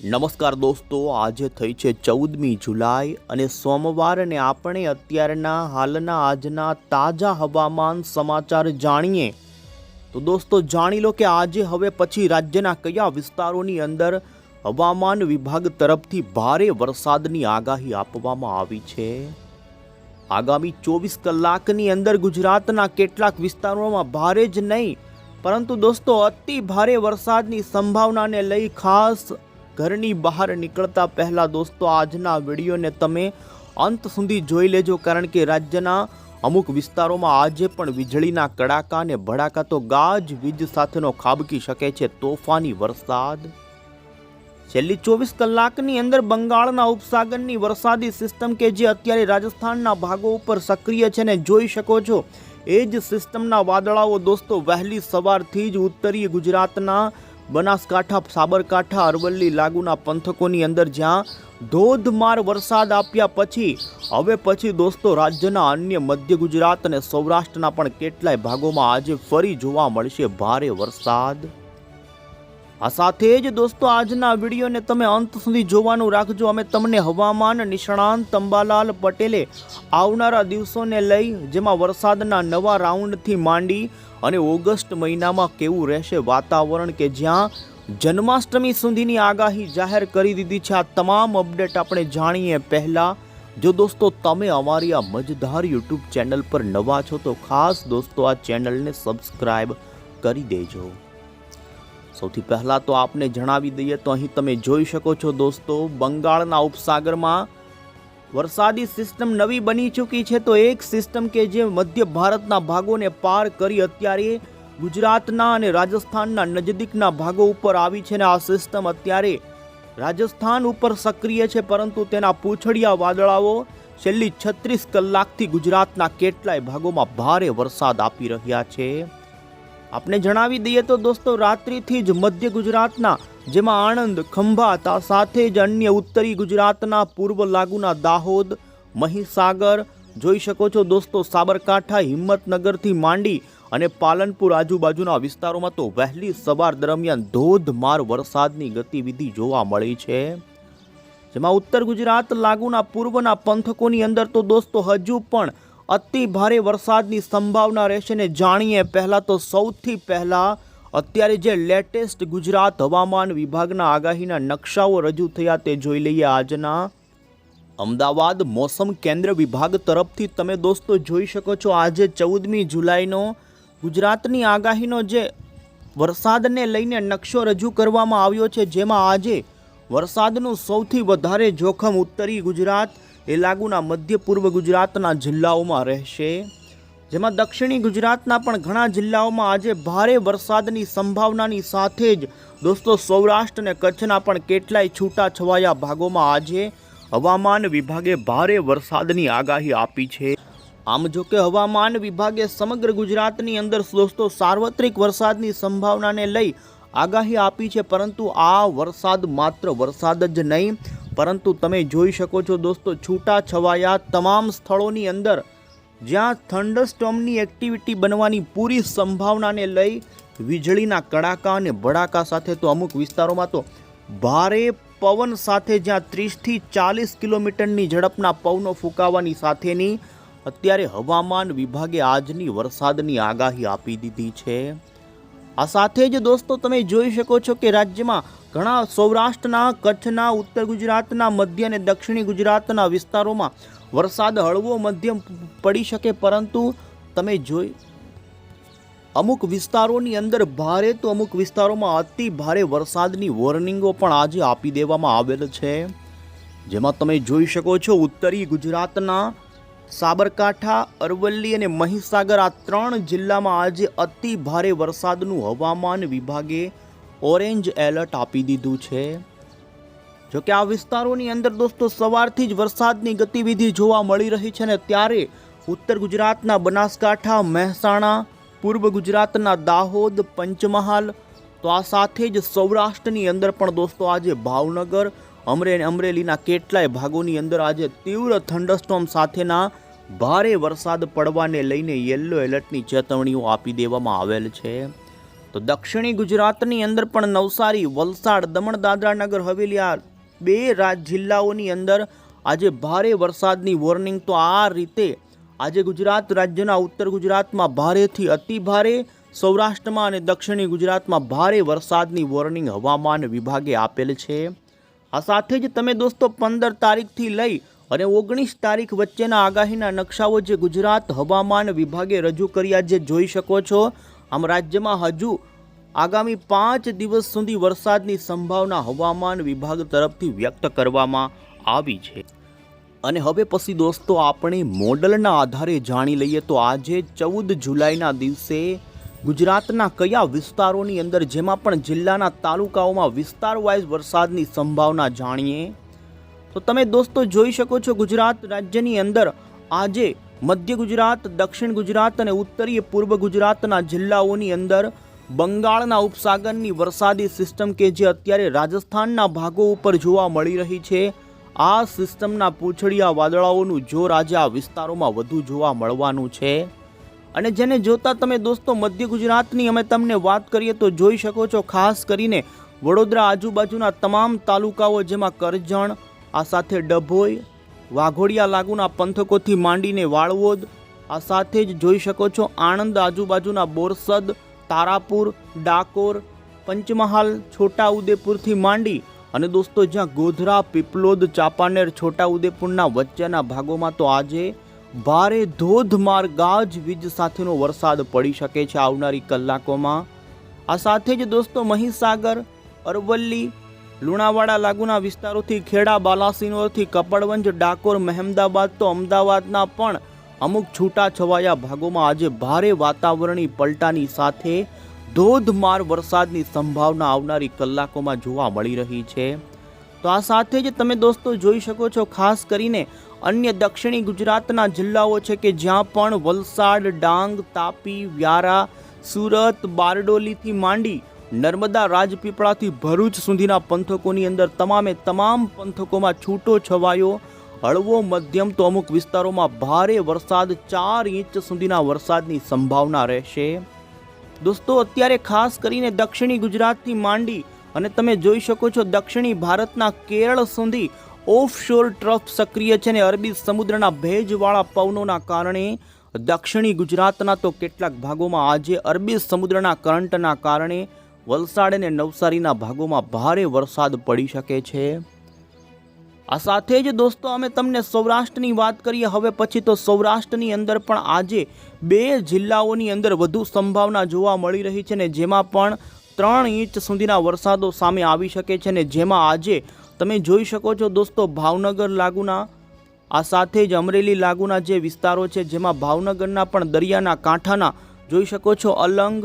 નમસ્કાર દોસ્તો, આજે થઈ છે ચૌદમી જુલાઈ અને સોમવાર અને આપણે અત્યારના હાલના આજના તાજા હવામાન સમાચાર જાણીએ. તો દોસ્તો, જાણી લો કે આજે હવે પછી રાજ્યના કયા વિસ્તારોની અંદર હવામાન વિભાગ તરફથી ભારે વરસાદની આગાહી આપવામાં આવી છે? આગામી ચોવીસ કલાકની અંદર ગુજરાતના કેટલાક વિસ્તારોમાં ભારે જ નહીં, પરંતુ દોસ્તો, અતિ ભારે વરસાદની સંભાવનાને લઈ ખાસ ઘરની બહાર નીકળતા પહેલાં દોસ્તો, આજના વિડીયોને તમે અંત સુધી જોઈ લેજો, કારણ કે રાજ્યના અમુક વિસ્તારોમાં આજે પણ વીજળીના કડાકા અને ભડાકા તો ગાજ વીજ સાથેનો ખાબકી શકે છે. તોફાની વરસાદ. છેલ્લી ચોવીસ કલાકની અંદર બંગાળના ઉપસાગરની વરસાદી સિસ્ટમ કે જે અત્યારે રાજસ્થાનના ભાગો ઉપર સક્રિય છે ને જોઈ શકો છો, એ જ સિસ્ટમના વાદળાઓ દોસ્તો વહેલી સવારથી જ ઉત્તરીય ગુજરાતના બનાસકાંઠા, સાબરકાંઠા, અરવલ્લી લાગુના પંથકોની અંદર જ્યાં ધોધમાર વરસાદ આપ્યા પછી, હવે પછી દોસ્તો રાજ્યના અન્ય મધ્ય ગુજરાત અને સૌરાષ્ટ્રના પણ કેટલાય ભાગોમાં આજે ફરી જોવા મળશે ભારે વરસાદ. આ સાથે જ દોસ્તો, આજના વિડીયોને તમે અંત સુધી જોવાનું રાખજો. અમે તમને હવામાન નિષ્ણાંત તંબાલાલ પટેલે આવનારા દિવસોને લઈ, જેમાં વરસાદના નવા રાઉન્ડથી માંડી અને ઓગસ્ટ મહિનામાં કેવું રહેશે વાતાવરણ કે જ્યાં જન્માષ્ટમી સુધીની આગાહી જાહેર કરી દીધી છે, આ તમામ અપડેટ આપણે જાણીએ પહેલાં. જો દોસ્તો, તમે અમારી આ મજધાર યુટ્યુબ ચેનલ પર નવા છો, તો ખાસ દોસ્તો, આ ચેનલને સબસ્ક્રાઈબ કરી દેજો. સૌથી પહેલાં તો આપને જણાવી દઈએ, તો અહીં તમે જોઈ શકો છો દોસ્તો, બંગાળના ઉપસાગરમાં વરસાદી સિસ્ટમ નવી બની ચૂકી છે. તો એક સિસ્ટમ કે જે મધ્ય ભારતના ભાગોને પાર કરી અત્યારે ગુજરાતના અને રાજસ્થાનના નજદીકના ભાગો ઉપર આવી છે ને આ સિસ્ટમ અત્યારે રાજસ્થાન ઉપર સક્રિય છે. પરંતુ તેના પૂંછડિયા વાદળાઓ છેલ્લી છત્રીસ કલાકથી ગુજરાતના કેટલાય ભાગોમાં ભારે વરસાદ આપી રહ્યા છે. આપને જણાવી દઈએ તો દોસ્તો, રાત્રિથી જ મધ્ય ગુજરાતના, જેમાં આણંદ, ખંભાત તા સાથે જ અન્ય ઉત્તરી ગુજરાતના પૂર્વ લાગુના દાહોદ, મહીસાગર, જોઈ શકો છો દોસ્તો, સાબરકાંઠા, હિંમતનગરથી માંડી અને પાલનપુર આજુબાજુના વિસ્તારોમાં તો વહેલી સવાર દરમિયાન ધોધમાર વરસાદની ગતિવિધિ જોવા મળી છે. જેમાં ઉત્તર ગુજરાત લાગુના પૂર્વના પંથકોની અંદર તો દોસ્તો હજુ પણ અતિ ભારે વરસાદની સંભાવના રહેશે ને જાણીએ. પહેલાં તો સૌથી પહેલાં અત્યારે જે લેટેસ્ટ ગુજરાત હવામાન વિભાગના આગાહીના નકશાઓ રજૂ થયા તે જોઈ લઈએ આજના. અમદાવાદ મોસમ કેન્દ્ર વિભાગ તરફથી તમે દોસ્તો જોઈ શકો છો, આજે ચૌદમી જુલાઈનો ગુજરાતની આગાહીનો જે વરસાદને લઈને નકશો રજૂ કરવામાં આવ્યો છે, જેમાં આજે વરસાદનું સૌથી વધારે જોખમ ઉત્તરી ગુજરાત એ લાગુના મધ્ય પૂર્વ ગુજરાતના જિલ્લાઓમાં રહેશે. જેમાં દક્ષિણી ગુજરાતના પણ ઘણા જિલ્લાઓમાં આજે ભારે વરસાદની સંભાવનાની સાથે જ દોસ્તો સૌરાષ્ટ્ર અને કચ્છના પણ કેટલાય છૂટા છવાયા ભાગોમાં આજે હવામાન વિભાગે ભારે વરસાદની આગાહી આપી છે. આમ જો કે હવામાન વિભાગે સમગ્ર ગુજરાતની અંદર દોસ્તો સાર્વત્રિક વરસાદની સંભાવનાને લઈ આગાહી આપી છે, પરંતુ આ વરસાદ માત્ર વરસાદ જ નહીં પરંતુ તમે જોઈ શકો છો દોસ્તો છૂટા છવાયા તમામ સ્થળોની અંદર જ્યાં થંડરસ્ટોમની એક્ટિવિટી બનવાની પૂરી સંભાવનાને લઈ વીજળીના કડાકા અને ભડાકા સાથે તો અમુક વિસ્તારોમાં તો ભારે પવન સાથે જ્યાં ત્રીસથી ચાલીસ કિલોમીટરની ઝડપના પવનો ફૂંકાવાની સાથેની અત્યારે હવામાન વિભાગે આજની વરસાદની આગાહી આપી દીધી છે. આ સાથે જ દોસ્તો તમે જોઈ શકો છો કે રાજ્યમાં ઘણા સૌરાષ્ટ્રના, કચ્છના, ઉત્તર ગુજરાતના, મધ્ય અને દક્ષિણી ગુજરાતના વિસ્તારોમાં વરસાદ હળવો મધ્યમ પડી શકે પરંતુ તમે જોઈ, અમુક વિસ્તારોની અંદર ભારે તો અમુક વિસ્તારોમાં અતિ ભારે વરસાદની વોર્નિંગો પણ આજે આપી દેવામાં આવેલ છે. જેમાં તમે જોઈ શકો છો ઉત્તરી ગુજરાતના સાબરકાંઠા, અરવલ્લી અને મહીસાગર આ ત્રણ જિલ્લામાં આજે અતિ ભારે વરસાદનું હવામાન વિભાગે ઓરેન્જ એલર્ટ આપી દીધું છે. જો કે આ વિસ્તારોની અંદર દોસ્તો સવારથી જ વરસાદની ગતિવિધિ જોવા મળી રહી છે ને ત્યારે ઉત્તર ગુજરાતના બનાસકાંઠા, મહેસાણા, પૂર્વ ગુજરાતના દાહોદ, પંચમહાલ, તો આ સાથે જ સૌરાષ્ટ્રની અંદર પણ દોસ્તો આજે ભાવનગર, અમરે અમરેલીના કેટલાય ભાગોની અંદર આજે તીવ્ર થંડરસ્ટોમ સાથેના ભારે વરસાદ પડવાને લઈને યલો એલર્ટની ચેતવણીઓ આપી દેવામાં આવેલ છે. તો દક્ષિણી ગુજરાતની અંદર પણ નવસારી, વલસાડ, દમણ દાદરા નગર હવેલી આ બે રાજ જિલ્લાઓની અંદર આજે ભારે વરસાદની વોર્નિંગ. તો આ રીતે આજે ગુજરાત રાજ્યના ઉત્તર ગુજરાતમાં ભારેથી અતિ ભારે, સૌરાષ્ટ્રમાં અને દક્ષિણી ગુજરાતમાં ભારે વરસાદની વોર્નિંગ હવામાન વિભાગે આપેલ છે. આ સાથે જ તમે દોસ્તો પંદર તારીખથી લઈ અને ઓગણીસ તારીખ વચ્ચેના આગાહીના નકશાઓ જે ગુજરાત હવામાન વિભાગે રજૂ કર્યા જે જોઈ શકો છો. આમ રાજ્યમાં હજુ આગામી પાંચ દિવસ સુધી વરસાદની સંભાવના હવામાન વિભાગ તરફથી વ્યક્ત કરવામાં આવી છે. અને હવે પછી દોસ્તો આપણે મોડલના આધારે જાણી લઈએ તો આજે ચૌદ જુલાઈના દિવસે ગુજરાતના કયા વિસ્તારોની અંદર, જેમાં પણ જિલ્લાના તાલુકાઓમાં વિસ્તાર વાઇઝ વરસાદની સંભાવના જાણીએ? તો તમે દોસ્તો જોઈ શકો છો ગુજરાત રાજ્યની અંદર આજે મધ્ય ગુજરાત, દક્ષિણ ગુજરાત અને ઉત્તરીય પૂર્વ ગુજરાતના જિલ્લાઓની અંદર બંગાળના ઉપસાગરની વરસાદી સિસ્ટમ કે જે અત્યારે રાજસ્થાનના ભાગો ઉપર જોવા મળી રહી છે, આ સિસ્ટમના પૂંછડિયા વાદળાઓનું જોર આજે આ વિસ્તારોમાં વધુ જોવા મળવાનું છે. અને જેને જોતા તમે દોસ્તો મધ્ય ગુજરાતની અમે તમને વાત કરીએ તો જોઈ શકો છો ખાસ કરીને વડોદરા આજુબાજુના તમામ તાલુકાઓ જેમાં કરજણ, આ સાથે ડભોઈ વાઘોડિયા લાગુના પંથકોથી માંડીને વાળવોદ. આ સાથે જ જોઈ શકો છો આણંદ આજુબાજુના બોરસદ, તારાપુર, ડાકોર, પંચમહાલ છોટા ઉદેપુરથી માંડી અને દોસ્તો જ્યાં ગોધરા, પીપલોદ, ચાંપાનેર છોટા ઉદેપુરના વચ્ચેના ભાગોમાં તો આજે ભારે ધોધમાર ગાજવીજ સાથેનો વરસાદ પડી શકે છે આવનારી કલાકોમાં. આ સાથે જ દોસ્તો મહીસાગર, અરવલ્લી લુણાવાડા લાગુના વિસ્તારોથી ખેડા, બાલાસિનોરથી કપડવંજ, ડાકોર, મહેમદાબાદ તો અમદાવાદના પણ અમુક છૂટા છવાયા ભાગોમાં આજે ભારે વાતાવરણી પલટાની સાથે ધોધમાર વરસાદની સંભાવના આવનારી કલાકોમાં જોવા મળી રહી છે. તો આ સાથે જ તમે દોસ્તો જોઈ શકો છો, ખાસ કરીને અન્ય દક્ષિણી ગુજરાતના જિલ્લાઓ છે કે જ્યાં પણ વલસાડ, ડાંગ, તાપી, વ્યારા, સુરત, બારડોલીથી માંડી નર્મદા રાજપીપળાથી ભરૂચ સુધીના પંથકોની અંદર તમામે તમામ પંથકોમાં છૂટો છવાયો. હળવો મધ્યમ તો અમુક વિસ્તારોમાં ભારે વરસાદ ચાર ઇંચ સુધીના વરસાદની સંભાવના રહેશે. દોસ્તો, અત્યારે ખાસ કરીને દક્ષિણી ગુજરાતથી માંડી અને તમે જોઈ શકો છો દક્ષિણી ભારતના કેરળ સુધી ઓફશોર ટ્રફ સક્રિય છે ને અરબી સમુદ્રના ભેજવાળા પવનોના કારણે દક્ષિણી ગુજરાતના તો કેટલાક ભાગોમાં આજે અરબી સમુદ્રના કરંટના કારણે વલસાડ અને નવસારીના ભાગોમાં ભારે વરસાદ પડી શકે છે. આ સાથે જ દોસ્તો, અમે તમને સૌરાષ્ટ્રની વાત કરીએ. હવે પછી તો સૌરાષ્ટ્રની અંદર પણ આજે બે જિલ્લાઓની અંદર વધુ સંભાવના જોવા મળી રહી છે ને જેમાં પણ ત્રણ ઇંચ સુધીના વરસાદો સામે આવી શકે છે ને જેમાં આજે તમે જોઈ શકો છો દોસ્તો, ભાવનગર લાગુના, આ સાથે જ અમરેલી લાગુના જે વિસ્તારો છે જેમાં ભાવનગરના પણ દરિયાના કાંઠાના જોઈ શકો છો અલંગ,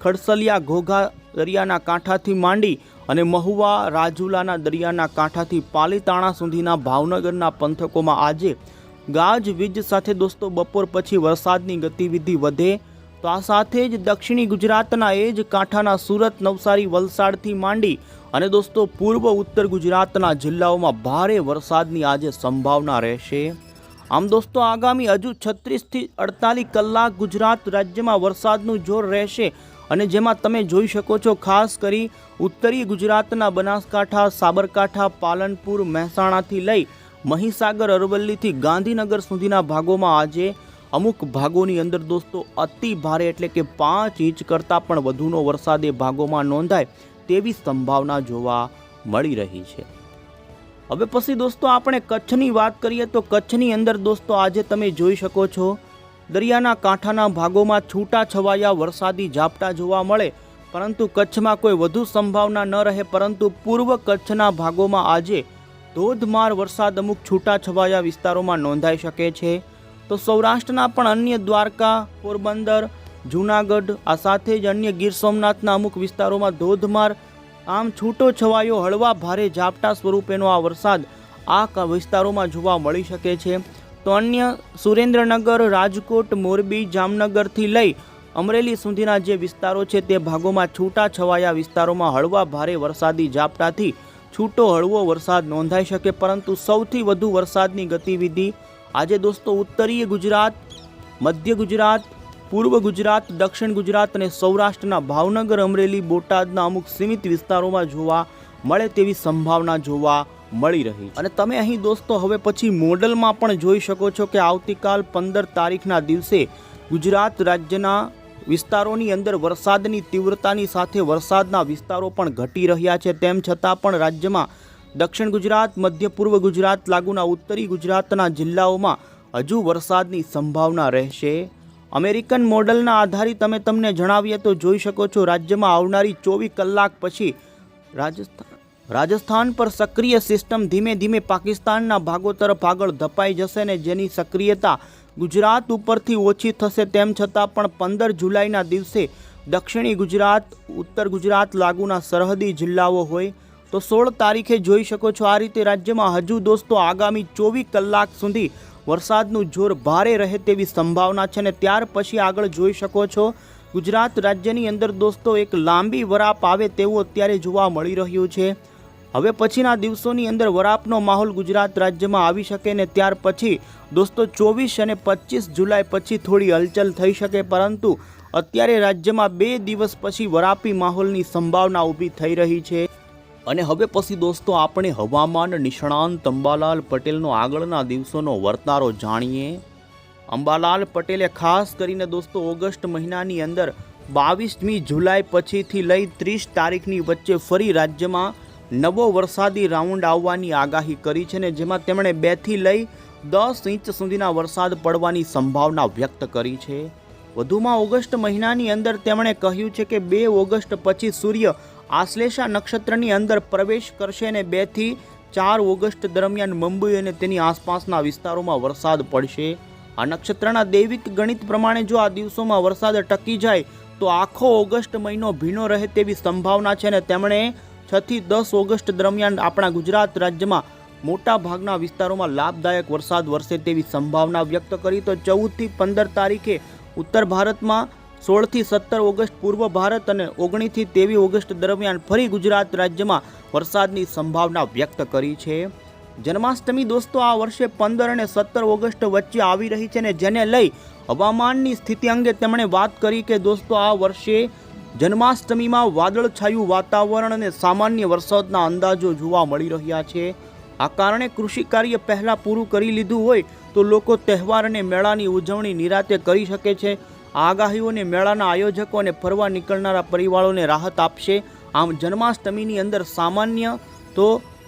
ખડસલિયા, ઘોઘા દરિયાના કાંઠાથી માંડી અને મહુવા રાજુલાના દરિયાના કાંઠાથી પાલીતાણા સુધીના ભાવનગરના પંથકોમાં આજે ગાજવીજ સાથે દોસ્તો બપોર પછી વરસાદની ગતિવિધિ વધે તો આ સાથે જ દક્ષિણી ગુજરાતના એ જ કાંઠાના સુરત, નવસારી, વલસાડથી માંડી અને દોસ્તો પૂર્વ ઉત્તર ગુજરાતના જિલ્લાઓમાં ભારે વરસાદની આજે સંભાવના રહેશે. આમ દોસ્તો આગામી હજુ છત્રીસથી અડતાલીસ કલાક ગુજરાત રાજ્યમાં વરસાદનું જોર રહેશે અને જેમાં તમે જોઈ શકો છો, ખાસ કરી ઉત્તરી ગુજરાતના બનાસકાંઠા, સાબરકાંઠા, પાલનપુર, મહેસાણાથી લઈ મહીસાગર, અરવલ્લીથી ગાંધીનગર સુધીના ભાગોમાં આજે અમુક ભાગોની અંદર દોસ્તો અતિ ભારે એટલે કે પાંચ ઇંચ કરતાં પણ વધુનો વરસાદ એ ભાગોમાં નોંધાય તેવી સંભાવના જોવા મળી રહી છે. હવે પછી દોસ્તો આપણે કચ્છની વાત કરીએ તો કચ્છની અંદર દોસ્તો આજે તમે જોઈ શકો છો દરિયાના કાંઠાના ભાગોમાં છૂટા છવાયા વરસાદી ઝાપટા જોવા મળે, પરંતુ કચ્છમાં કોઈ વધુ સંભાવના ન રહે, પરંતુ પૂર્વ કચ્છના ભાગોમાં આજે ધોધમાર વરસાદ અમુક છૂટા છવાયા વિસ્તારોમાં નોંધાઈ શકે છે. તો સૌરાષ્ટ્રના પણ અન્ય દ્વારકા, પોરબંદર, જૂનાગઢ, આ સાથે જ અન્ય ગીર સોમનાથના અમુક વિસ્તારોમાં ધોધમાર, આમ છૂટો છવાયો હળવા ભારે ઝાપટા સ્વરૂપેનો આ વરસાદ આ વિસ્તારોમાં જોવા મળી શકે છે. તો અન્ય સુરેન્દ્રનગર, રાજકોટ, મોરબી, જામનગરથી લઈ અમરેલી સુધીના જે વિસ્તારો છે તે ભાગોમાં છૂટા છવાયા વિસ્તારોમાં હળવા ભારે વરસાદી ઝાપટાથી છૂટો હળવો વરસાદ નોંધાઈ શકે, પરંતુ સૌથી વધુ વરસાદની ગતિવિધિ આજે દોસ્તો ઉત્તરીય ગુજરાત, મધ્ય ગુજરાત, પૂર્વ ગુજરાત, દક્ષિણ ગુજરાત અને સૌરાષ્ટ્રના ભાવનગર, અમરેલી, બોટાદના અમુક સીમિત વિસ્તારોમાં જોવા મળે તેવી સંભાવના જોવા મળી રહી અને તમે અહીં દોસ્તો, હવે પછી મોડલમાં પણ જોઈ શકો છો કે આવતીકાલ પંદર તારીખના દિવસે ગુજરાત રાજ્યના વિસ્તારોની અંદર વરસાદની તીવ્રતાની સાથે વરસાદના વિસ્તારો પણ ઘટી રહ્યા છે. તેમ છતાં પણ રાજ્યમાં દક્ષિણ ગુજરાત, મધ્ય પૂર્વ ગુજરાત લાગુના ઉત્તરી ગુજરાતના જિલ્લાઓમાં હજુ વરસાદની સંભાવના રહેશે. અમેરિકન મોડલના આધારે તમે તમને જણાવીએ તો જોઈ શકો છો, રાજ્યમાં આવનારી ચોવીસ કલાક પછી રાજસ્થાન રાજસ્થાન પર સક્રિય સિસ્ટમ ધીમે ધીમે પાકિસ્તાનના ભાગો તરફ આગળ ધપાઈ જશે ને જેની સક્રિયતા ગુજરાત ઉપરથી ઓછી થશે તેમ છતાં પણ પંદર જુલાઈના દિવસે દક્ષિણી ગુજરાત, ઉત્તર ગુજરાત લાગુના સરહદી જિલ્લાઓ હોય તો સોળ તારીખે જોઈ શકો છો આ રીતે રાજ્યમાં હજુ દોસ્તો આગામી ચોવીસ કલાક સુધી વરસાદનું જોર ભારે રહે તેવી સંભાવના છે ને ત્યાર પછી આગળ જોઈ શકો છો. ગુજરાત રાજ્યની અંદર દોસ્તો એક લાંબી વરાપ આવે તેવું અત્યારે જોવા મળી રહ્યું છે. હવે પછીના દિવસોની અંદર વરાપનો માહોલ ગુજરાત રાજ્યમાં આવી શકે ને ત્યાર પછી દોસ્તો ચોવીસ અને પચીસ જુલાઈ પછી થોડી હલચલ થઈ શકે, પરંતુ અત્યારે રાજ્યમાં બે દિવસ પછી વરાપી માહોલની સંભાવના ઊભી થઈ રહી છે. અને હવે પછી દોસ્તો આપણે હવામાન નિષ્ણાંત અંબાલાલ પટેલનો આગળના દિવસોનો વર્તારો જાણીએ. અંબાલાલ પટેલે ખાસ કરીને દોસ્તો ઓગસ્ટ મહિનાની અંદર બાવીસમી જુલાઈ પછીથી લઈ ત્રીસ તારીખની વચ્ચે ફરી રાજ્યમાં નવો વરસાદી રાઉન્ડ આવવાની આગાહી કરી છે ને જેમાં તેમણે બેથી લઈ દસ ઇંચ સુધીના વરસાદ પડવાની સંભાવના વ્યક્ત કરી છે. વધુમાં ઓગસ્ટ મહિનાની અંદર તેમણે કહ્યું છે કે બે ઓગસ્ટ પછી સૂર્ય આશ્લેષા નક્ષત્રની અંદર પ્રવેશ કરશે અને બેથી ચાર ઓગસ્ટ દરમિયાન મુંબઈ અને તેની આસપાસના વિસ્તારોમાં વરસાદ પડશે. આ નક્ષત્રના દૈવિક ગણિત પ્રમાણે જો આ દિવસોમાં વરસાદ ટકી જાય તો આખો ઓગસ્ટ મહિનો ભીનો રહે તેવી સંભાવના છે અને તેમણે છથી દસ ઓગસ્ટ દરમિયાન આપણા ગુજરાત રાજ્યમાં મોટા ભાગના વિસ્તારોમાં લાભદાયક વરસાદ વરસે તેવી સંભાવના વ્યક્ત કરી. તો ચૌદથી પંદર તારીખે ઉત્તર ભારતમાં સોળથી સત્તર ઓગસ્ટ પૂર્વ ભારત અને ઓગણીસથી તેવી ઓગસ્ટ દરમિયાન ફરી ગુજરાત રાજ્યમાં વરસાદની સંભાવના વ્યક્ત કરી છે. જન્માષ્ટમી દોસ્તો, આ વર્ષે પંદર અને સત્તર ઓગસ્ટ વચ્ચે આવી રહી છે ને જેને લઈ હવામાનની સ્થિતિ અંગે તેમણે વાત કરી કે દોસ્તો, આ વર્ષે જન્માષ્ટમીમાં વાદળછાયું વાતાવરણ અને સામાન્ય વરસાદના અંદાજો જોવા મળી રહ્યા છે. આ કારણે કૃષિ કાર્ય પહેલાં પૂરું કરી લીધું હોય તો લોકો તહેવાર અને મેળાની ઉજવણી નિરાતે કરી શકે છે. આગાહીઓને મેળાના આયોજકો અને ફરવા નીકળનારા પરિવારોને રાહત આપશે. આમ જન્માષ્ટમીની અંદર સામાન્ય તો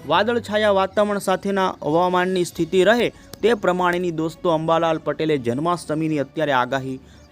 વાદળછાયા વાતાવરણ સાથેના હવામાનની સ્થિતિ રહે તે પ્રમાણેની દોસ્તો અંબાલાલ પટેલે જન્માષ્ટમીની અત્યારે આગાહી